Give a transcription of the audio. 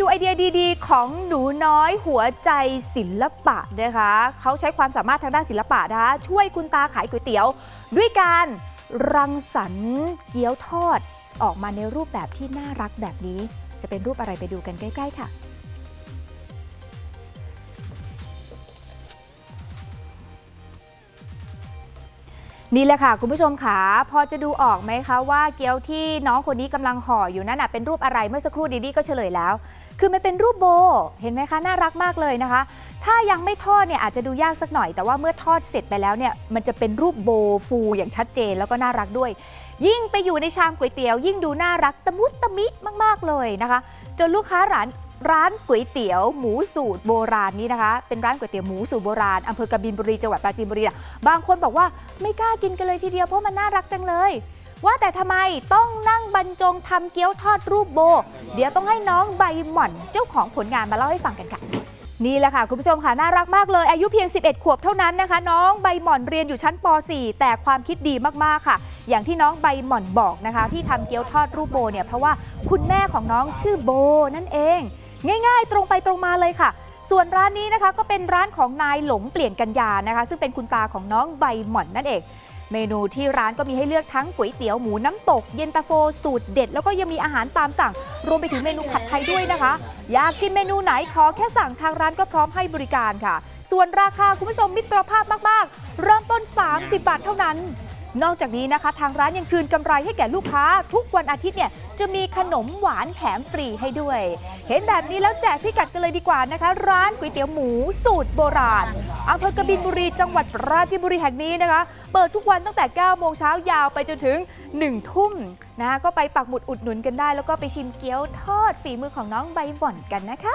ดูไอเดียดีๆ ของหนูน้อยหัวใจศิลปะนะคะเขาใช้ความสามารถทางด้านศิลปะนะคะช่วยคุณตาขายก๋วยเตี๋ยว ด้วยการรังสรรค์เกี๊ยวทอด ออกมาในรูปแบบที่น่ารักแบบนี้ จะเป็นรูปอะไรไปดูกันใกล้ ๆ ค่ะ นี่แหละค่ะ คุณผู้ชมค่ะพอจะดูออกไหมคะว่าเกี๊ยวที่น้องคนนี้กำลังห่ออยู่นั่นเป็นรูปอะไรเมื่อสักครู่ดีดีก็เฉลยแล้ว คือมันเป็นรูปโบ เห็นไหมคะน่ารักมากเลยนะคะ ถ้ายังไม่ทอดเนี่ยอาจจะดูยากสักหน่อย แต่ว่าเมื่อทอดเสร็จไปแล้วเนี่ยมันจะเป็นรูปโบฟูอย่างชัดเจนแล้วก็น่ารักด้วย ยิ่งไปอยู่ในชามก๋วยเตี๋ยว ยิ่งดูน่ารักตะมุตะมิมาก ๆเลยนะคะ จนลูกค้าร้าน ร้านก๋วยเตี๋ยวหมูสูตรโบราณนี้นะคะ เป็นร้านก๋วยเตี๋ยวหมูสูตรโบราณอำเภอกบินบุรีจังหวัดปราจีนบุรีอะบางคนบอกว่าไม่กล้ากินกันเลยทีเดียวเพราะมันน่ารักจังเลย ว่าแต่ทำไมต้องนั่งบรรจงทำเกี๊ยวทอดรูปโบ เดี๋ยวต้องให้น้องใบหม่อนเจ้าของผลงานมาเล่าให้ฟังกันค่ะนี่แหละค่ะ คุณผู้ชมค่ะ น่ารักมากเลย อายุเพียง 11 ขวบเท่านั้นนะคะ น้องใบหม่อนเรียนอยู่ชั้นป .4 แต่ความคิดดีมาก ๆ ค่ะ อย่างที่น้องใบหม่อนบอกนะคะ ที่ทำเกี๊ยวทอดรูปโบเนี่ยเพราะว่าคุณแม่ของน้องชื่อโบนั่นเอง ไปตรงมาเลยค่ะ ส่วนร้านนี้นะคะก็เป็นร้านของนายหลงเปลี่ยนกัญญานะคะ ซึ่งเป็นคุณตาของน้องใบหม่อนนั่นเอง เมนูที่ร้านก็มีให้เลือกทั้งก๋วยเตี๋ยวหมูน้ำตก เย็นตาโฟสูตรเด็ด แล้วก็ยังมีอาหารตามสั่ง รวมไปถึงเมนูผัดไทยด้วยนะคะ อยากกินเมนูไหนขอแค่สั่งทางร้านก็พร้อมให้บริการค่ะ ส่วนราคาคุณผู้ชมมิตรภาพมาก ๆ เริ่มต้น 30 บาทเท่านั้น นอกจากนี้นะคะ ทางร้านยังคืนกำไรให้แก่ลูกค้า ทุกวันอาทิตย์เนี่ยจะมีขนมหวานแถมฟรีให้ด้วย เห็นแบบนี้แล้วแจกพิกัดกันเลยดีกว่านะคะ ร้านก๋วยเตี๋ยวหมูสูตรโบราณอำเภอกบินบุรีจังหวัดปราจีนบุรีแห่งนี้นะคะ เปิดทุกวันตั้งแต่ 9 โมงเช้ายาวไปจนถึง 1 ทุ่มนะคะก็ไปปักหมุดอุดหนุนกันได้ แล้วก็ไปชิมเกี๊ยวทอดฝีมือของน้องใบหว่อนกันนะคะ